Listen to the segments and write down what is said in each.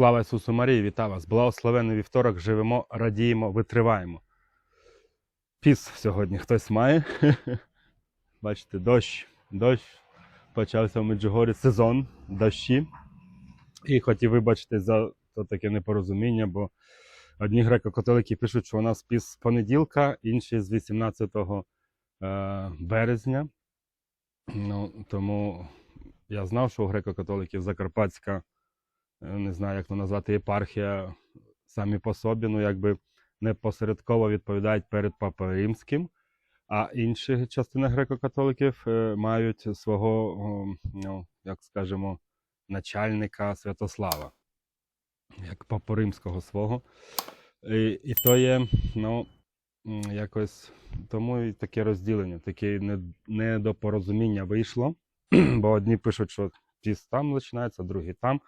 Слава Ісусу Марії, вітаю вас! Благословенний вівторок, живемо, радіємо, витриваємо. Піс сьогодні хтось має. Бачите, дощ, дощ. Почався в Меджугорі сезон дощі. І хотів вибачити за то таке непорозуміння, бо одні греко-католики пишуть, що у нас піс з понеділка, інші з 18 е, березня. Ну, тому я знав, що у греко-католиків Закарпатська не знаю, як то назвати, єпархія самі по собі, ну якби непосередково відповідають перед Папою Римським, а інші частини греко-католиків е, мають свого, ну, як скажемо, начальника Святослава, як Папу Римського свого. І, і то є, ну, якось тому і таке розділення, таке не- недопорозуміння вийшло, бо одні пишуть, що піст там починається, другі там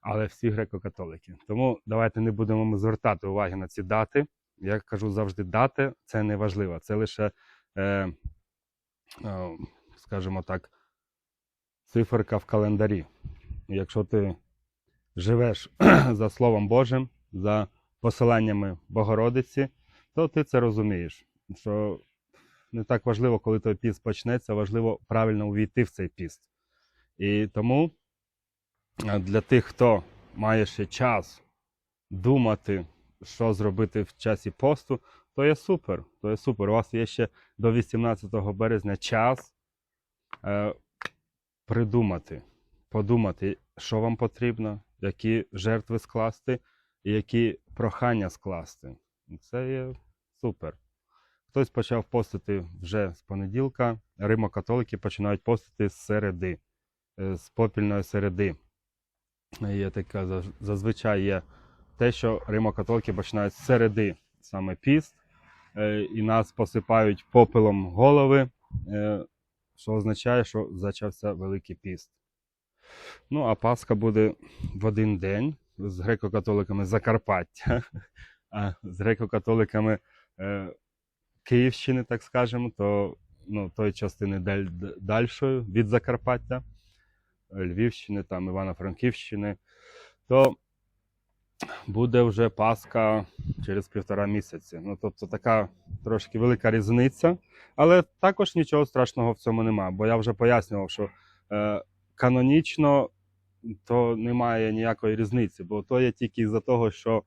але всі греко-католики. Тому давайте не будемо звертати уваги на ці дати. Я кажу завжди, дати це не важливо. Це лише, е, е, скажімо так, циферка в календарі. Якщо ти живеш за Словом Божим, за посиланнями Богородиці, то ти це розумієш. Що не так важливо, коли той піст почнеться, важливо правильно увійти в цей піст. І тому для тих, хто має ще час думати, що зробити в часі посту, то є супер. То є супер. У вас є ще до 18 березня час е, придумати, подумати, що вам потрібно, які жертви скласти і які прохання скласти. Це є супер. Хтось почав постити вже з понеділка. Римо-католики починають постити з середи, е, з попільної середи є така зазвичай є те, що римокатолики починають середи саме піст, е, і нас посипають попелом голови, е, що означає, що почався Великий піст. Ну, а Пасха буде в один день з греко-католиками Закарпаття, а з греко-католиками е, Київщини, так скажемо, то ну, тої частини дальшої від Закарпаття. Львівщини, там Івано-Франківщини, то буде вже Пасха через півтора місяці. Ну, тобто така трошки велика різниця, але також нічого страшного в цьому немає, бо я вже пояснював, що е, канонічно то немає ніякої різниці, бо то є тільки із-за того, що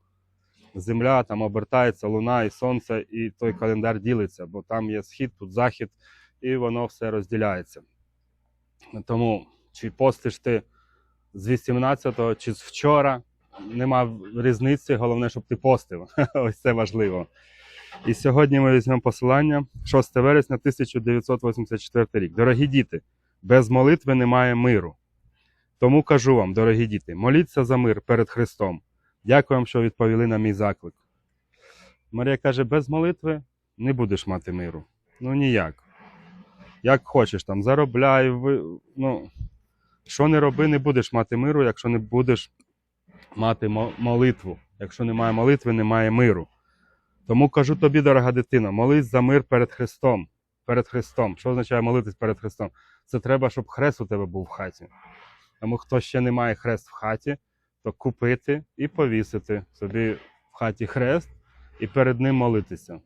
Земля там обертається, луна і сонце, і той календар ділиться, бо там є схід, тут захід, і воно все розділяється. Тому чи постиш ти з 18-го, чи з вчора, нема різниці, головне, щоб ти постив. Ось це важливо. І сьогодні ми візьмемо посилання 6 вересня 1984 рік. Дорогі діти, без молитви немає миру. Тому кажу вам, дорогі діти, моліться за мир перед Христом. Дякую вам, що відповіли на мій заклик. Марія каже: без молитви не будеш мати миру. Ну ніяк. Як хочеш, там заробляй, ви- ну, що не роби, не будеш мати миру, якщо не будеш мати молитву. Якщо немає молитви, немає миру. Тому кажу тобі, дорога дитина, молись за мир перед Христом. Перед Христом. Що означає молитись перед Христом? Це треба, щоб хрест у тебе був в хаті. Тому хто ще не має хрест в хаті, то купити і повісити собі в хаті хрест і перед ним молитися.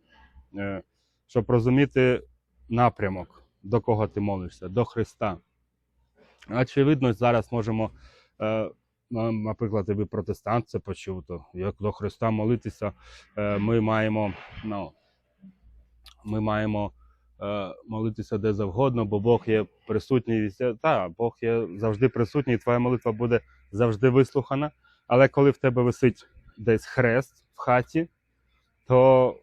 Е, Щоб розуміти напрямок, до кого ти молишся, до Христа. Очевидно, зараз можемо, е, наприклад, ви протестант це почув, то як до Христа молитися, е, ми маємо, ну, ми маємо е, молитися де завгодно, бо Бог є присутній. Так, Бог є завжди присутній, і твоя молитва буде завжди вислухана. Але коли в тебе висить десь хрест в хаті, то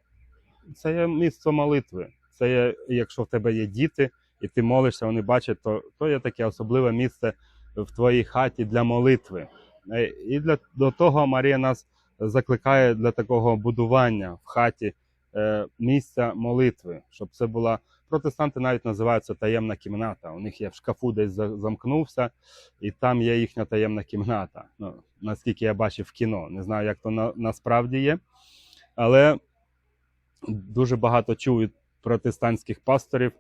це є місце молитви. Це є, якщо в тебе є діти, і ти молишся, вони бачать, то, то є таке особливе місце в твоїй хаті для молитви. Е, І для до того Марія нас закликає для такого будування в хаті е, місця молитви, щоб це була. Протестанти навіть називають це таємна кімната. У них є в шкафу десь замкнувся, і там є їхня таємна кімната. Ну, наскільки я бачив в кіно. Не знаю, як то на, насправді є. Але дуже багато від протестантських пасторів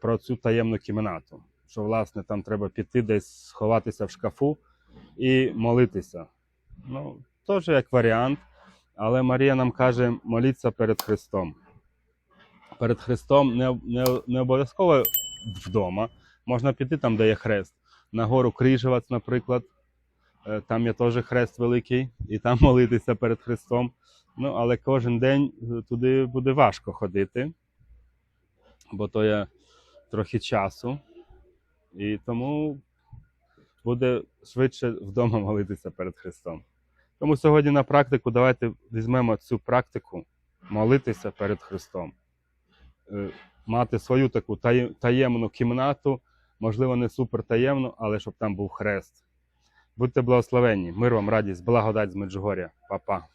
про цю таємну кімнату. Що, власне, там треба піти десь сховатися в шкафу і молитися. Ну, теж як варіант. Але Марія нам каже моліться перед Христом. Перед Христом не, не, не обов'язково вдома. Можна піти там, де є хрест. На гору Крижевець, наприклад. Е, Там є теж хрест великий, і там молитися перед Христом. Ну, але кожен день е, туди буде важко ходити, бо то є трохи часу. І тому буде швидше вдома молитися перед Христом. Тому сьогодні на практику давайте візьмемо цю практику молитися перед Христом. Е, Мати свою таку таємну кімнату, можливо, не супер таємну, але щоб там був хрест. Будьте благословенні, мир вам, радість, благодать з Меджугоря. Па-па.